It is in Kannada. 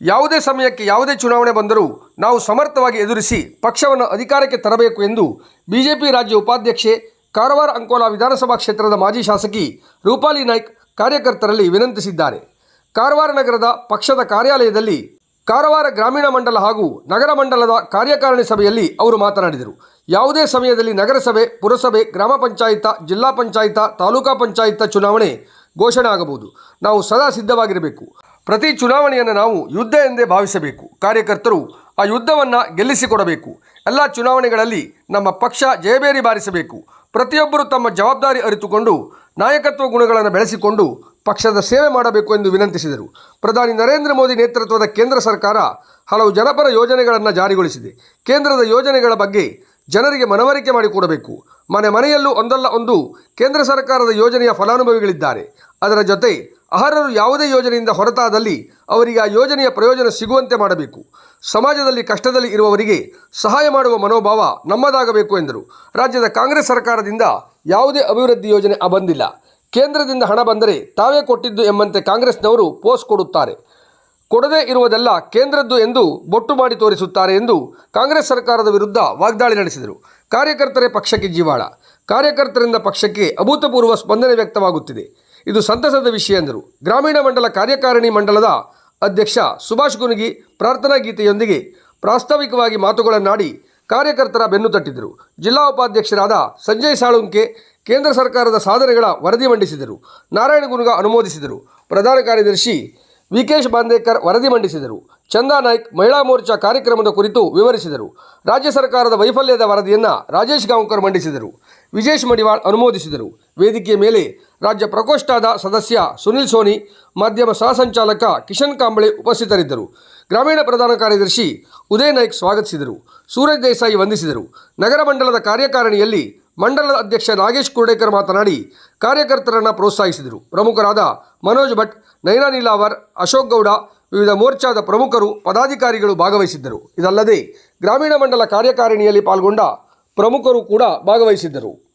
ಯಾವುದೇ ಸಮಯಕ್ಕೆ ಯಾವುದೇ ಚುನಾವಣೆ ಬಂದರೂ ನಾವು ಸಮರ್ಥವಾಗಿ ಎದುರಿಸಿ ಪಕ್ಷವನ್ನು ಅಧಿಕಾರಕ್ಕೆ ತರಬೇಕು ಎಂದು ಬಿಜೆಪಿ ರಾಜ್ಯ ಉಪಾಧ್ಯಕ್ಷೆ ಕಾರವಾರ ಅಂಕೋಲಾ ವಿಧಾನಸಭಾ ಕ್ಷೇತ್ರದ ಮಾಜಿ ಶಾಸಕಿ ರೂಪಾಲಿ ನಾಯ್ಕ್ ಕಾರ್ಯಕರ್ತರಲ್ಲಿ ವಿನಂತಿಸಿದ್ದಾರೆ. ಕಾರವಾರ ನಗರದ ಪಕ್ಷದ ಕಾರ್ಯಾಲಯದಲ್ಲಿ ಕಾರವಾರ ಗ್ರಾಮೀಣ ಮಂಡಲ ಹಾಗೂ ನಗರ ಮಂಡಲದ ಕಾರ್ಯಕಾರಿಣಿ ಸಭೆಯಲ್ಲಿ ಅವರು ಮಾತನಾಡಿದರು. ಯಾವುದೇ ಸಮಯದಲ್ಲಿ ನಗರಸಭೆ, ಪುರಸಭೆ, ಗ್ರಾಮ ಪಂಚಾಯತ, ಜಿಲ್ಲಾ ಪಂಚಾಯತ, ತಾಲೂಕಾ ಪಂಚಾಯತ ಚುನಾವಣೆ ಘೋಷಣೆ ಆಗಬಹುದು. ನಾವು ಸದಾ ಸಿದ್ಧವಾಗಿರಬೇಕು. ಪ್ರತಿ ಚುನಾವಣೆಯನ್ನು ನಾವು ಯುದ್ಧ ಎಂದೇ ಭಾವಿಸಬೇಕು. ಕಾರ್ಯಕರ್ತರು ಆ ಯುದ್ಧವನ್ನು ಗೆಲ್ಲಿಸಿಕೊಡಬೇಕು. ಎಲ್ಲ ಚುನಾವಣೆಗಳಲ್ಲಿ ನಮ್ಮ ಪಕ್ಷ ಜಯಬೇರಿ ಬಾರಿಸಬೇಕು. ಪ್ರತಿಯೊಬ್ಬರು ತಮ್ಮ ಜವಾಬ್ದಾರಿ ಅರಿತುಕೊಂಡು, ನಾಯಕತ್ವ ಗುಣಗಳನ್ನು ಬೆಳೆಸಿಕೊಂಡು ಪಕ್ಷದ ಸೇವೆ ಮಾಡಬೇಕು ಎಂದು ವಿನಂತಿಸಿದರು. ಪ್ರಧಾನಿ ನರೇಂದ್ರ ಮೋದಿ ನೇತೃತ್ವದ ಕೇಂದ್ರ ಸರ್ಕಾರ ಹಲವು ಜನಪರ ಯೋಜನೆಗಳನ್ನು ಜಾರಿಗೊಳಿಸಿದೆ. ಕೇಂದ್ರದ ಯೋಜನೆಗಳ ಬಗ್ಗೆ ಜನರಿಗೆ ಮನವರಿಕೆ ಮಾಡಿಕೊಡಬೇಕು. ಮನೆ ಮನೆಯಲ್ಲೂ ಒಂದಲ್ಲ ಒಂದು ಕೇಂದ್ರ ಸರ್ಕಾರದ ಯೋಜನೆಯ ಫಲಾನುಭವಿಗಳಿದ್ದಾರೆ. ಅದರ ಜೊತೆ ಅರ್ಹರು ಯಾವುದೇ ಯೋಜನೆಯಿಂದ ಹೊರತಾದಲ್ಲಿ ಅವರಿಗೆ ಆ ಯೋಜನೆಯ ಪ್ರಯೋಜನ ಸಿಗುವಂತೆ ಮಾಡಬೇಕು. ಸಮಾಜದಲ್ಲಿ ಕಷ್ಟದಲ್ಲಿ ಇರುವವರಿಗೆ ಸಹಾಯ ಮಾಡುವ ಮನೋಭಾವ ನಮ್ಮದಾಗಬೇಕು ಎಂದರು. ರಾಜ್ಯದ ಕಾಂಗ್ರೆಸ್ ಸರ್ಕಾರದಿಂದ ಯಾವುದೇ ಅಭಿವೃದ್ಧಿ ಯೋಜನೆ ಬಂದಿಲ್ಲ. ಕೇಂದ್ರದಿಂದ ಹಣ ಬಂದರೆ ತಾವೇ ಕೊಟ್ಟಿದ್ದು ಎಂಬಂತೆ ಕಾಂಗ್ರೆಸ್ನವರು ಪೋಸ್ಟ್ ಕೊಡುತ್ತಾರೆ. ಕೊಡದೇ ಇರುವುದೆಲ್ಲ ಕೇಂದ್ರದ್ದು ಎಂದು ಬೊಟ್ಟು ಮಾಡಿ ತೋರಿಸುತ್ತಾರೆ ಎಂದು ಕಾಂಗ್ರೆಸ್ ಸರ್ಕಾರದ ವಿರುದ್ಧ ವಾಗ್ದಾಳಿ ನಡೆಸಿದರು. ಕಾರ್ಯಕರ್ತರೇ ಪಕ್ಷಕ್ಕೆ ಜೀವಾಳ. ಕಾರ್ಯಕರ್ತರಿಂದ ಪಕ್ಷಕ್ಕೆ ಅಭೂತಪೂರ್ವ ಸ್ಪಂದನೆ ವ್ಯಕ್ತವಾಗುತ್ತಿದೆ. ಇದು ಸಂತಸದ ವಿಷಯ ಎಂದರು. ಗ್ರಾಮೀಣ ಮಂಡಲ ಕಾರ್ಯಕಾರಿಣಿ ಮಂಡಲದ ಅಧ್ಯಕ್ಷ ಸುಭಾಷ್ ಗುನುಗಿ ಪ್ರಾರ್ಥನಾ ಗೀತೆಯೊಂದಿಗೆ ಪ್ರಾಸ್ತಾವಿಕವಾಗಿ ಮಾತುಗಳನ್ನಾಡಿ ಕಾರ್ಯಕರ್ತರ ಬೆನ್ನು ತಟ್ಟಿದರು. ಜಿಲ್ಲಾ ಉಪಾಧ್ಯಕ್ಷರಾದ ಸಂಜಯ್ ಸಾಳುಂಕೆ ಕೇಂದ್ರ ಸರ್ಕಾರದ ಸಾಧನೆಗಳ ವರದಿ ಮಂಡಿಸಿದರು. ನಾರಾಯಣ ಗುನುಗ ಅನುಮೋದಿಸಿದರು. ಪ್ರಧಾನ ಕಾರ್ಯದರ್ಶಿ ವಿಕೇಶ್ ಬಾಂದೇಕರ್ ವರದಿ ಮಂಡಿಸಿದರು. ಚಂದಾ ನಾಯ್ಕ್ ಮಹಿಳಾ ಮೋರ್ಚಾ ಕಾರ್ಯಕ್ರಮದ ಕುರಿತು ವಿವರಿಸಿದರು. ರಾಜ್ಯ ಸರ್ಕಾರದ ವೈಫಲ್ಯದ ವರದಿಯನ್ನು ರಾಜೇಶ್ ಗಾಂವ್ಕರ್ ಮಂಡಿಸಿದರು. ವಿಜೇಶ್ ಮಡಿವಾಳ್ ಅನುಮೋದಿಸಿದರು. ವೇದಿಕೆಯ ಮೇಲೆ ರಾಜ್ಯ ಪ್ರಕೋಷ್ಠದ ಸದಸ್ಯ ಸುನಿಲ್ ಸೋನಿ, ಮಾಧ್ಯಮ ಸಹ ಸಂಚಾಲಕ ಕಿಶನ್ ಕಾಂಬಳೆ ಉಪಸ್ಥಿತರಿದ್ದರು. ಗ್ರಾಮೀಣ ಪ್ರಧಾನ ಕಾರ್ಯದರ್ಶಿ ಉದಯ್ ನಾಯ್ಕ್ ಸ್ವಾಗತಿಸಿದರು. ಸೂರಜ್ ದೇಸಾಯಿ ವಂದಿಸಿದರು. ನಗರ ಮಂಡಲದ ಕಾರ್ಯಕಾರಿಣಿಯಲ್ಲಿ ಮಂಡಲದ ಅಧ್ಯಕ್ಷ ನಾಗೇಶ್ ಕುರ್ಡೇಕರ್ ಮಾತನಾಡಿ, ಕಾರ್ಯಕರ್ತರನ್ನು ಪ್ರೋತ್ಸಾಹಿಸಿದರು. ಪ್ರಮುಖರಾದ ಮನೋಜ್ ಭಟ್, ನೈನಾ ನೀಲಾವರ್, ಅಶೋಕ್ ಗೌಡ, ವಿವಿಧ ಮೋರ್ಚಾದ ಪ್ರಮುಖರು, ಪದಾಧಿಕಾರಿಗಳು ಭಾಗವಹಿಸಿದ್ದರು. ಇದಲ್ಲದೆ ಗ್ರಾಮೀಣ ಮಂಡಲ ಕಾರ್ಯಕಾರಿಣಿಯಲ್ಲಿ ಪಾಲ್ಗೊಂಡ ಪ್ರಮುಖರು ಕೂಡ ಭಾಗವಹಿಸಿದ್ದರು.